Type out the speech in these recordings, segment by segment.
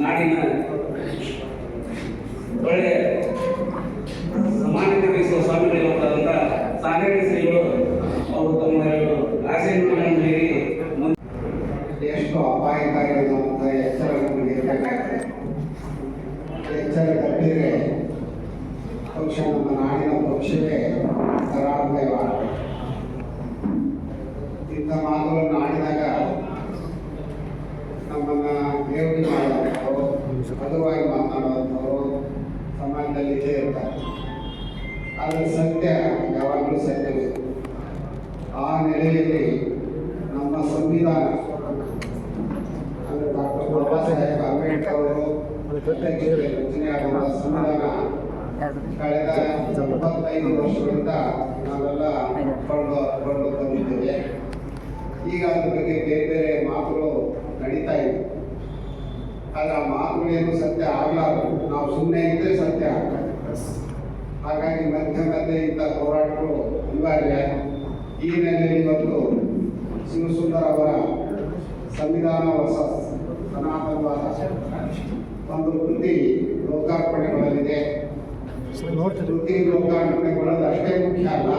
ನಾಡಿನ ಒಳ್ಳೆಯ ಮಾನ್ಯತೆ ವಹಿಸುವ ಸ್ವಾಮಿಗಳಿರುವಂತಹ ಸಾಗರ ಶ್ರೀಗಳು ಅವರು ತಮ್ಮ ಆಸೆಗಳನ್ನು ಎಷ್ಟು ಅಪಾಯಕಾರಿ ಅನ್ನುವಂಥ ಎಚ್ಚರ ಎಚ್ಚರ ತಪ್ಪಿದರೆ ಪಕ್ಷ ನಮ್ಮ ನಾಡಿನ ಪಕ್ಷವೇ ಇಂಥ ಮಾತುಗಳನ್ನು ಆದರೆ ಸತ್ಯ, ಯಾವಾಗಲೂ ಸತ್ಯವೇ ಆ ನೆಲೆಯಲ್ಲಿ ನಮ್ಮ ಸಂವಿಧಾನ ಅಂದರೆ ಡಾಕ್ಟರ್ ಬಾಬಾ ಸಾಹೇಬ್ ಅಂಬೇಡ್ಕರ್ ಅವರು ರಚನೆಯಾಗುವ ಸಂವಿಧಾನ, ಕಳೆದ ಇಪ್ಪತ್ತೈದು ವರ್ಷಗಳಿಂದ ನಾವೆಲ್ಲ ಕೊಂಡು ಕೊಂಡು ಬಂದಿದ್ದೇವೆ. ಈಗ ಅದ್ರ ಬಗ್ಗೆ ಬೇರೆ ಬೇರೆ ಮಾತುಗಳು ನಡೀತಾ ಇವೆ. ಆದರೆ ಆ ಮಾತುಗಳೇನು ಸತ್ಯ ಆಗಲಾರದು? ನಾವು ಸುಮ್ಮನೆ ಇದ್ದರೆ ಸತ್ಯ ಆಗ್ತದೆ. ಹಾಗಾಗಿ ಮಧ್ಯೆ ಮಧ್ಯೆ ಇಂಥ ಹೋರಾಟಗಳು ಅನಿವಾರ್ಯ. ಈ ಹಿನ್ನೆಲೆಯಲ್ಲಿ ಇವತ್ತು ಶಿವಸುಂದರ್ ಅವರ ಸಂವಿಧಾನ ಹೊಸ ಸನಾತನವಾದ ಒಂದು ಕೃತಿ ಲೋಕಾರ್ಪಣೆಗೊಳ್ಳಲಿದೆ. ಕೃತಿ ಲೋಕಾರ್ಪಣೆಗೊಳ್ಳೋದು ಅಷ್ಟೇ ಮುಖ್ಯ ಅಲ್ಲ.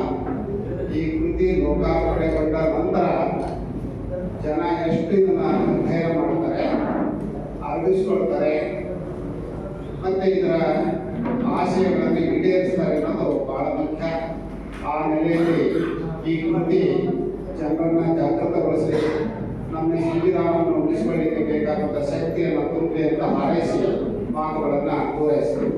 ಈ ಕೃತಿ ಲೋಕಾರ್ಪಣೆಗೊಂಡ ನಂತರ ಜನ ಎಷ್ಟು ಇದನ್ನ ಅಧ್ಯಯನ ಮಾಡ್ತಾರೆ ಅರಗಿಸ್ಕೊಳ್ತಾರೆ ಮತ್ತೆ ಇದರ ಆಶಯಗಳನ್ನು ಈಡೇರಿಸ್ತಾರೆ ಅನ್ನೋದು ಬಹಳ ಮುಖ್ಯ. ಆ ನೆಲೆಯಲ್ಲಿ ಈ ಕೃತಿ ಜನರನ್ನ ಜಾಗೃತಗೊಳಿಸಿ ನಮ್ಮ ಸಂವಿಧಾನವನ್ನು ಉಳಿಸಿಕೊಳ್ಳಿಕ್ಕೆ ಬೇಕಾದಂಥ ಶಕ್ತಿಯನ್ನು ತುಂಬಿ ಅಂತ ಹಾರೈಸಿ ಮಾತುಗಳನ್ನು ಪೂರೈಸ್ತೀವಿ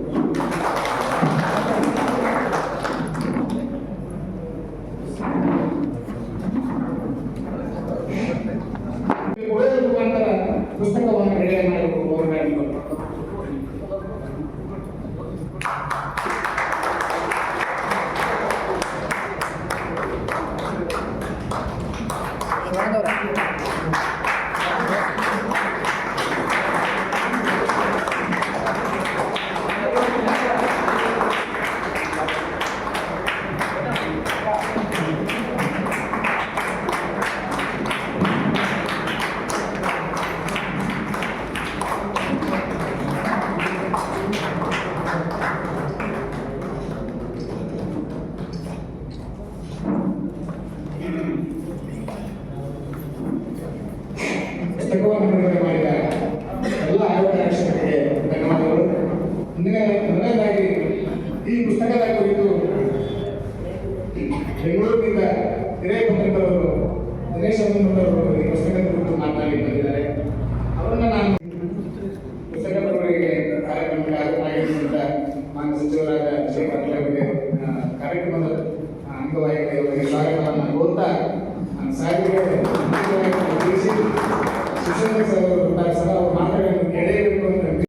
ಈ ಪುಸ್ತಕದ ಕುರಿತು ಬೆಂಗಳೂರಿನಿಂದ ಹಿರಿಯ ಪತ್ರಿಕರವರು ದಿನೇಶ್ ಅಮ್ಮನವರು ಈ ಪುಸ್ತಕದ ಕುರಿತು ಮಾತನಾಡಿ ಬಂದಿದ್ದಾರೆ. ಅವರನ್ನು ನಾನು ಪುಸ್ತಕ ಬರವಣಿಗೆ ಕಾರ್ಯಕ್ರಮಕ್ಕೆ ಹಾಜರಾಗಿರುವಂತ ಮಾನ್ಯ ಸಚಿವರಾದ ವಿಜಯ್ ಪಾಟೀಲ್ ಅವರಿಗೆ ಕಾರ್ಯಕ್ರಮದ ಅಂಗವಾಗಿ ಅವರಿಗೆ ಸ್ವಾಗತವನ್ನು ಕೋರ್ತಾ ನಾನು ಸಾಹೇಬರಿಗೆ ತಿಳಿಸಿ ಸುಶಾಂತ್ ಸರ್ ಅವರು